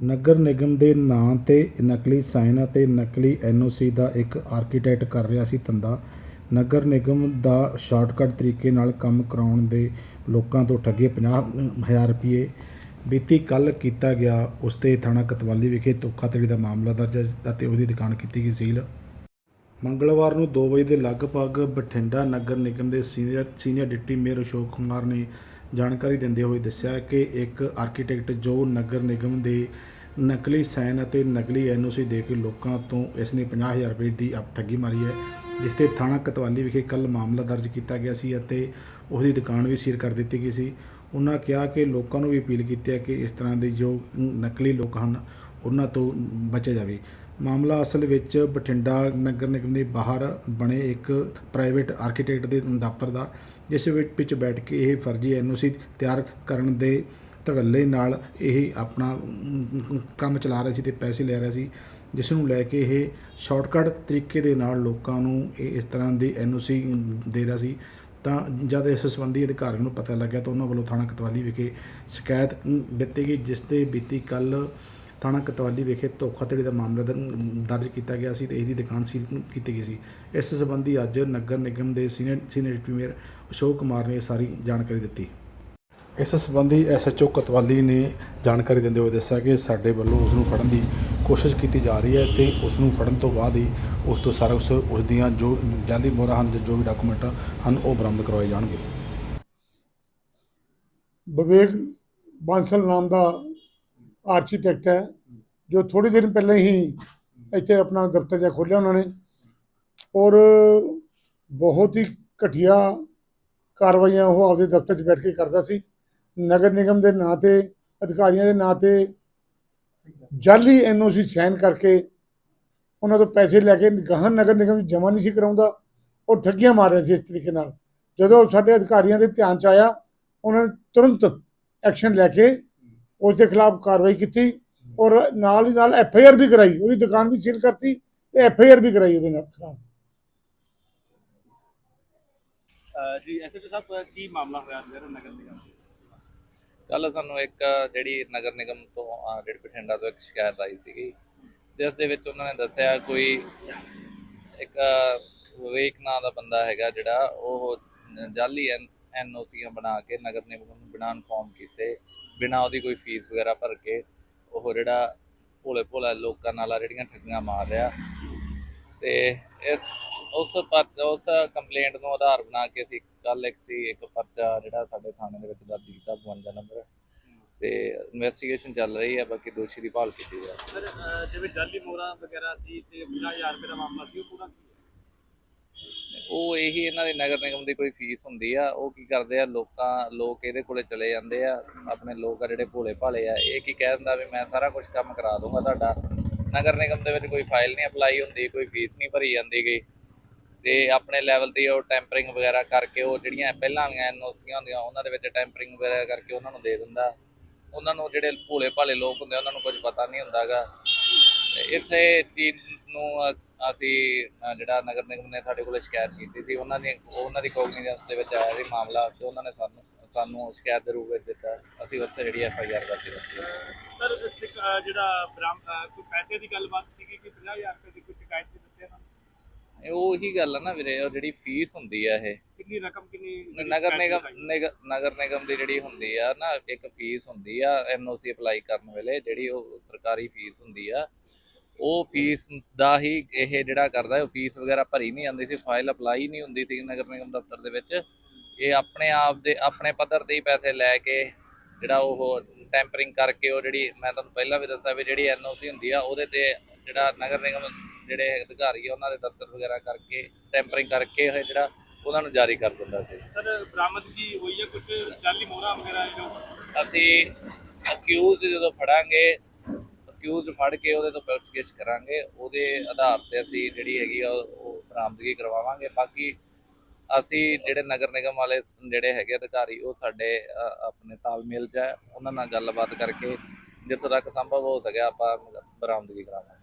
ਨਗਰ ਨਿਗਮ ਦੇ ਨਾਂ ਤੇ ਨਕਲੀ ਸਾਈਨ ਅਤੇ ਨਕਲੀ ਐਨਓਸੀ ਦਾ ਇੱਕ ਆਰਕੀਟੈਕਟ ਕਰ ਰਿਹਾ ਸੀ ਧੰਦਾ। ਨਗਰ ਨਿਗਮ ਦਾ ਸ਼ਾਰਟਕਟ ਤਰੀਕੇ ਨਾਲ ਕੰਮ ਕਰਾਉਣ ਦੇ ਲੋਕਾਂ ਤੋਂ ਠੱਗੇ 50000 ਰੁਪਏ। ਬੀਤੀ ਕੱਲ ਕੀਤਾ ਗਿਆ, ਉਸ ਤੇ ਥਾਣਾ ਕਤਵਾਲੀ ਵਿਖੇ ਧੋਖਾਧੜੀ ਦਾ ਮਾਮਲਾ ਦਰਜ ਹੈ, ਅਤੇ ਉਹਦੀ ਦੁਕਾਨ ਕੀਤੀ ਗਈ ਸੀਲ। ਮੰਗਲਵਾਰ ਨੂੰ 2 ਵਜੇ ਦੇ ਲਗਭਗ ਬਠਿੰਡਾ ਨਗਰ ਨਿਗਮ ਦੇ senior senior deputy mayor Ashok Kumar ਨੇ ਜਾਣਕਾਰੀ ਦਿੰਦੇ ਹੋਏ ਦੱਸਿਆ ਕਿ ਇੱਕ ਆਰਕੀਟੈਕਟ ਜੋ ਨਗਰ ਨਿਗਮ ਦੇ ਨਕਲੀ ਸਾਈਨ ਅਤੇ ਨਕਲੀ ਐਨਓਸੀ ਦੇ ਕੇ ਲੋਕਾਂ ਤੋਂ ਇਸ ਨੇ 50000 ਰੁਪਏ ਦੀ ਅਪ ਠੱਗੀ ਮਾਰੀ ਹੈ, ਜਿਸ ਤੇ ਥਾਣਾ ਕਤਵਾਲੀ ਵਿਖੇ ਕੱਲ ਮਾਮਲਾ ਦਰਜ ਕੀਤਾ ਗਿਆ ਸੀ ਅਤੇ ਉਸ ਦੀ ਦੁਕਾਨ ਵੀ ਸੀਲ ਕਰ ਦਿੱਤੀ ਗਈ ਸੀ। ਉਹਨਾਂ ਕਿਹਾ ਕਿ ਲੋਕਾਂ ਨੂੰ ਵੀ ਅਪੀਲ ਕੀਤੀ ਹੈ ਕਿ ਇਸ ਤਰ੍ਹਾਂ ਦੇ ਜੋ ਨਕਲੀ ਲੋਕ ਹਨ ਉਹਨਾਂ ਤੋਂ ਬਚਿਆ ਜਾਵੇ। ਮਾਮਲਾ ਅਸਲ ਵਿੱਚ ਬਠਿੰਡਾ ਨਗਰ ਨਿਗਮ ਦੇ ਬਾਹਰ ਬਣੇ ਇੱਕ ਪ੍ਰਾਈਵੇਟ ਆਰਕੀਟੈਕਟ ਦੇ ਦਫ਼ਤਰ ਦਾ, ਜਿਸ ਵਿੱਚ ਵਿੱਚ ਬੈਠ ਕੇ ਇਹ ਫਰਜ਼ੀ ਐਨਓਸੀ ਤਿਆਰ ਕਰਨ ਦੇ ਧੜੱਲੇ ਨਾਲ ਇਹ ਆਪਣਾ ਕੰਮ ਚਲਾ ਰਿਹਾ ਸੀ ਤੇ ਪੈਸੇ ਲੈ ਰਿਹਾ ਸੀ, ਜਿਸ ਨੂੰ ਲੈ ਕੇ ਇਹ ਸ਼ਾਰਟਕਟ ਤਰੀਕੇ ਦੇ ਨਾਲ ਲੋਕਾਂ ਨੂੰ ਇਹ ਇਸ ਤਰ੍ਹਾਂ ਦੀ ਐਨਓਸੀ ਦੇ ਰਿਹਾ ਸੀ। ਤਾਂ ਜਦ ਇਸ ਸੰਬੰਧੀ ਅਧਿਕਾਰੀਆਂ ਨੂੰ ਪਤਾ ਲੱਗਿਆ ਤਾਂ ਉਹਨਾਂ ਵੱਲੋਂ ਥਾਣਾ ਕਤਵਾਲੀ ਵਿਖੇ ਸ਼ਿਕਾਇਤ ਦਿੱਤੀ ਗਈ, ਜਿਸ ਤੇ ਬੀਤੀ ਕੱਲ ਥਾਣਾ ਕਤਵਾਲੀ ਵਿਖੇ ਧੋਖਾਧੜੀ ਦਾ ਮਾਮਲਾ ਦਰ- ਦਰਜ ਕੀਤਾ ਗਿਆ ਸੀ ਤੇ ਇਹਦੀ ਦੁਕਾਨ ਸੀਲ ਕੀਤੀ ਗਈ ਸੀ। ਇਸ ਸੰਬੰਧੀ ਅੱਜ ਨਗਰ ਨਿਗਮ ਦੇ senior senior deputy mayor Ashok Kumar ਨੇ ਇਹ ਸਾਰੀ ਜਾਣਕਾਰੀ ਦਿੱਤੀ। ਇਸ ਸੰਬੰਧੀ ਐਸਐਚਓ ਕਤਵਾਲੀ ਨੇ ਜਾਣਕਾਰੀ ਦਿੰਦੇ ਹੋਏ ਦੱਸਿਆ ਕਿ ਸਾਡੇ ਵੱਲੋਂ ਉਸ ਨੂੰ ਫੜਨ ਦੀ ਕੋਸ਼ਿਸ਼ ਕੀਤੀ ਜਾ ਰਹੀ ਹੈ ਤੇ ਉਸ ਨੂੰ ਫੜਨ ਤੋਂ ਬਾਅਦ ਹੀ ਉਸ ਤੋਂ ਸਾਰਾ ਉਸ ਉਸ ਦੀਆਂ ਜੋ ਜਾਂਦੀ ਮੋਹਰਾਂ ਹਨ ਜੋ ਵੀ ਡਾਕੂਮੈਂਟ ਹਨ ਉਹ ਬਰਾਮਦ ਕਰਵਾਏ ਜਾਣਗੇ। ਵਿਵੇਕ ਬਾਂਸਲ ਨਾਮ ਦਾ ਆਰਕੀਟੈਕਟ ਹੈ, ਜੋ ਥੋੜੀ ਦਿਨ ਪਹਿਲਾਂ ਹੀ ਇੱਥੇ ਆਪਣਾ ਦਫ਼ਤਰ ਜਿਹਾ ਖੋਲ੍ਹਿਆ ਉਹਨਾਂ ਨੇ ਔਰ ਬਹੁਤ ਹੀ ਘਟੀਆ ਕਾਰਵਾਈਆਂ ਉਹ ਆਪਦੇ ਦਫ਼ਤਰ 'ਚ ਬੈਠ ਕੇ ਕਰਦਾ ਸੀ। ਨਗਰ ਨਿਗਮ ਦੇ ਨਾਂ ਤੇ, ਅਧਿਕਾਰੀਆਂ ਦੇ ਨਾਂ ਤੇ ਜਾਲੀ ਐਨਓਸੀ ਸਾਈਨ ਕਰਕੇ ਉਹਨਾਂ ਤੋਂ ਪੈਸੇ ਲੈ ਕੇ ਗਾਹਾਂ ਨਗਰ ਨਿਗਮ 'ਚ ਜਮ੍ਹਾਂ ਨਹੀਂ ਸੀ ਕਰਾਉਂਦਾ। ਉਹ ਠੱਗੀਆਂ ਮਾਰ ਰਿਹਾ ਸੀ ਇਸ ਤਰੀਕੇ ਨਾਲ। ਜਦੋਂ ਸਾਡੇ ਅਧਿਕਾਰੀਆਂ ਦੇ ਧਿਆਨ 'ਚ ਆਇਆ, ਉਹਨਾਂ ਨੇ ਤੁਰੰਤ ਐਕਸ਼ਨ ਲੈ ਕੇ ਉਸ ਦੇ ਖਿਲਾਫ ਕਾਰਵਾਈ ਕੀਤੀ ਔਰ ਨਾਲ ਹੀ ਨਾਲ ਐਫ ਆਈ ਆਰ ਵੀ ਕਰਾਈ ਉਹਦੀ ਦੁਕਾਨ ਵੀ ਸੀਲ ਕਰਤੀ ਤੇ ਐਫ ਆਈ ਆਰ ਵੀ ਕਰਾਈ ਉਹਦੇ ਨਾਲ ਖਿਲਾਫ। ਜੀ ਐਸਐਚਓ ਸਾਹਿਬ ਕੀ ਮਾਮਲਾ ਹੋਇਆ ਮੇਰਾ ਨਗਰ ਨਿਗਮ ਕੱਲ ਸਾਨੂੰ ਇੱਕ ਜਿਹੜੀ ਨਗਰ ਨਿਗਮ ਤੋਂ ਅਹ, ਜਿਹੜੀ ਬਠਿੰਡਾ ਤੋਂ ਇੱਕ ਸ਼ਿਕਾਇਤ ਆਈ ਸੀਗੀ ਜਿਸ ਦੇ ਵਿੱਚ ਉਹਨਾਂ ਨੇ ਦੱਸਿਆ ਕੋਈ ਇੱਕ ਵਿਵੇਕ ਨਾਂ ਦਾ ਬੰਦਾ ਹੈਗਾ ਜਿਹੜਾ ਉਹ ਜਾਲੀ ਐਨਓਸੀਆਂ ਬਣਾ ਕੇ ਨਗਰ ਨਿਗਮ ਨੂੰ ਬਿਨਾਂ ਇਨਫੋਰਮ ਕੀਤੇ ਬਿਨਾਂ ਉਹਦੀ ਕੋਈ ਫੀਸ ਵਗੈਰਾ ਭਰ ਕੇ ਉਹ ਜਿਹੜਾ ਭੋਲੇ ਭੋਲੇ ਲੋਕਾਂ ਨਾਲ ਜਿਹੜੀਆਂ ਠੱਗੀਆਂ ਮਾਰ ਰਿਹਾ। ਤੇ ਇਸ, ਉਸ ਪਰ, ਉਸ ਕੰਪਲੇਂਟ ਨੂੰ ਆਧਾਰ ਬਣਾ ਕੇ ਅਸੀਂ ਕੱਲ ਇੱਕ ਸੀ, ਇੱਕ ਪਰਚਾ ਜਿਹੜਾ ਸਾਡੇ ਥਾਣੇ ਦੇ ਵਿੱਚ ਦਰਜ ਕੀਤਾ 52 ਨੰਬਰ। ਤੇ ਇਨਵੈਸਟੀਗੇਸ਼ਨ ਚੱਲ ਰਹੀ ਹੈ, ਬਾਕੀ ਦੋਸ਼ੀ ਦੀ ਭਾਲ ਕੀਤੀ ਜਾ ਰਹੀ ਸਰ ਜਿਵੇਂ ਜਾਲੀ ਮੋਹਰਾਂ ਵਗੈਰਾ ਸੀ ਤੇ 50000 ਰੁਪਏ ਦਾ ਮਾਮਲਾ ਸੀ, ਉਹ ਪੂਰਾ ਉਹ ਇਹੀ ਇਹਨਾਂ ਦੇ ਨਗਰ ਨਿਗਮ ਦੀ ਕੋਈ ਫੀਸ ਹੁੰਦੀ ਆ ਉਹ ਕੀ ਕਰਦੇ ਆ ਲੋਕਾਂ ਲੋਕ ਇਹਦੇ ਕੋਲੇ ਚਲੇ ਜਾਂਦੇ ਆ ਆਪਣੇ ਲੋਕ ਆ ਜਿਹੜੇ ਭੋਲੇ ਭਾਲੇ ਆ ਇਹ ਕੀ ਕਹਿ ਦਿੰਦਾ ਵੀ ਮੈਂ ਸਾਰਾ ਕੁਝ ਕੰਮ ਕਰਾ ਦੂੰਗਾ ਤੁਹਾਡਾ। ਨਗਰ ਨਿਗਮ ਦੇ ਵਿੱਚ ਕੋਈ ਫਾਈਲ ਨਹੀਂ ਅਪਲਾਈ ਹੁੰਦੀ ਕੋਈ ਫੀਸ ਨਹੀਂ ਭਰੀ ਜਾਂਦੀ ਗਈ ਤੇ ਆਪਣੇ ਲੈਵਲ ਤੇ ਉਹ ਟੈਂਪਰਿੰਗ ਵਗੈਰਾ ਕਰਕੇ ਉਹ ਜਿਹੜੀਆਂ ਪਹਿਲਾਂ ਵਾਲੀਆਂ ਐਨਓਸੀਆਂ ਹੁੰਦੀਆਂ ਉਹਨਾਂ ਦੇ ਵਿੱਚ ਟੈਂਪਰਿੰਗ ਵਗੈਰਾ ਕਰਕੇ ਉਹਨਾਂ ਨੂੰ ਦੇ ਦਿੰਦਾ। ਉਹਨਾਂ ਨੂੰ ਜਿਹੜੇ ਭੋਲੇ ਭਾਲੇ ਲੋਕ ਹੁੰਦੇ ਆ, ਉਹਨਾਂ ਨੂੰ ਕੁਝ ਪਤਾ ਨਹੀਂ ਹੁੰਦਾਗਾ। ਇਸੇ ਚੀਜ਼ ਨੂੰ ਅਸ- ਅਸੀਂ ਅ, ਜਿਹੜਾ ਨਗਰ ਨਿਗਮ ਨੇ ਸਾਡੇ ਕੋਲ ਸ਼ਿਕਾਇਤ ਕੀਤੀ ਸੀ ਉਹਨਾਂ ਨੇ ਉਹਨਾਂ ਦੀ ਕੋਗਨੀਜੈਂਸ ਦੇ ਵਿੱਚ ਆਇਆ ਸੀ ਮਾਮਲਾ ਤੇ ਉਹਨਾਂ ਨੇ ਸਾਨੂੰ ਸਾਨੂੰ ਸ਼ਿਕਾਇਤ ਦੇ ਰੂਪ ਵਿੱਚ ਦਿੱਤਾ। ਅਸੀਂ ਉਸ ਤੇ ਜਿਹੜੀ ਐਫ ਆਈ ਆਰ ਦਰਜ ਕੀਤੀ ਹੈ। ਸਰ ਅਹ ਜਿਹੜਾ ਬਰਾਮ ਅਹ ਕੋਈ ਪੈਸੇ ਦੀ ਗੱਲਬਾਤ ਸੀਗੀ ਕਿ 50000 ਰੁਪਏ ਦੀ ਕੋਈ ਸ਼ਿਕਾਇਤ ਸੀ ਦੱਸਿਆ ਨਾ? ਇਹ ਉਹੀ ਗੱਲ ਆ ਨਾ ਵੀਰੇ ਉਹ ਜਿਹੜੀ ਫੀਸ ਹੁੰਦੀ ਆ ਇਹ। ਕਿੰਨੀ ਰਕਮ ਕਿੰਨੀ ਨਗਰ ਨਿਗਮ? ਨਿਗ- ਨਗਰ ਨਿਗਮ ਦੀ ਜਿਹੜੀ ਹੁੰਦੀ ਆ ਨਾ ਇੱਕ ਫੀਸ ਹੁੰਦੀ ਆ ਐਨਓਸੀ ਅਪਲਾਈ ਕਰਨ ਵੇਲੇ ਜਿਹੜੀ ਉਹ ਸਰਕਾਰੀ ਫੀਸ ਹੁੰਦੀ ਆ ਉਹ ਫੀਸ ਦਾ ਹੀ ਇਹ ਜਿਹੜਾ ਕਰਦਾ ਉਹ ਫੀਸ ਵਗੈਰਾ ਭਰੀ ਨਹੀਂ ਜਾਂਦੀ ਸੀ ਫਾਈਲ ਅਪਲਾਈ ਨਹੀਂ ਹੁੰਦੀ ਸੀ ਨਗਰ ਨਿਗਮ ਦਫ਼ਤਰ ਦੇ ਵਿੱਚ। ਇਹ ਆਪਣੇ ਆਪ ਦੇ ਆਪਣੇ ਪੱਧਰ ਤੇ ਹੀ ਪੈਸੇ ਲੈ ਕੇ ਜਿਹੜਾ ਉਹ ਟੈਂਪਰਿੰਗ ਕਰਕੇ ਉਹ ਜਿਹੜੀ ਮੈਂ ਤੁਹਾਨੂੰ ਪਹਿਲਾਂ ਵੀ ਦੱਸਿਆ ਵੀ ਜਿਹੜੀ ਐਨਓਸੀ ਹੁੰਦੀ ਆ ਉਹਦੇ ਤੇ ਜਿਹੜਾ ਨਗਰ ਨਿਗਮ ਜਿਹੜੇ ਅਧਿਕਾਰੀ ਆ ਉਹਨਾਂ ਦੇ ਦਸਤਖਤ ਵਗੈਰਾ ਕਰਕੇ ਟੈਂਪਰਿੰਗ ਕਰਕੇ ਇਹ ਜਿਹੜਾ ਉਹਨਾਂ ਨੂੰ ਜਾਰੀ ਕਰ ਦਿੰਦਾ ਸੀ। ਸਰ ਬਰਾਮਦਗੀ ਹੋਈ ਹੈ ਕੁਝ ਜਾਲੀ ਮੋਹਰਾਂ ਵਗੈਰਾ ਜੋ ਅਸੀਂ ਅਕਿਊਜ਼ ਜਦੋਂ ਫੜਾਂਗੇ ਅਕਿਊਜ਼ ਫੜ ਕੇ ਉਹਦੇ ਤੋਂ ਪੁੱਛਗਿੱਛ ਕਰਾਂਗੇ, ਉਹਦੇ ਆਧਾਰ ਤੇ ਅਸੀਂ ਜਿਹੜੀ ਹੈਗੀ ਆ, ਉਹ ਬਰਾਮਦਗੀ ਕਰਵਾਵਾਂਗੇ। ਬਾਕੀ ਅਸੀਂ ਜਿਹੜੇ ਨਗਰ ਨਿਗਮ ਵਾਲੇ ਜਿਹੜੇ ਹੈਗੇ ਅਧਿਕਾਰੀ, ਉਹ ਸਾਡੇ ਆਪਣੇ ਤਾਲਮੇਲ 'ਚ ਹੈ। ਉਹਨਾਂ ਨਾਲ ਗੱਲਬਾਤ ਕਰਕੇ, ਜਿੱਥੋਂ ਤੱਕ ਸੰਭਵ ਹੋ ਸਕਿਆ, ਆਪਾਂ ਬਰਾਮਦਗੀ ਕਰਾਵਾਂਗੇ।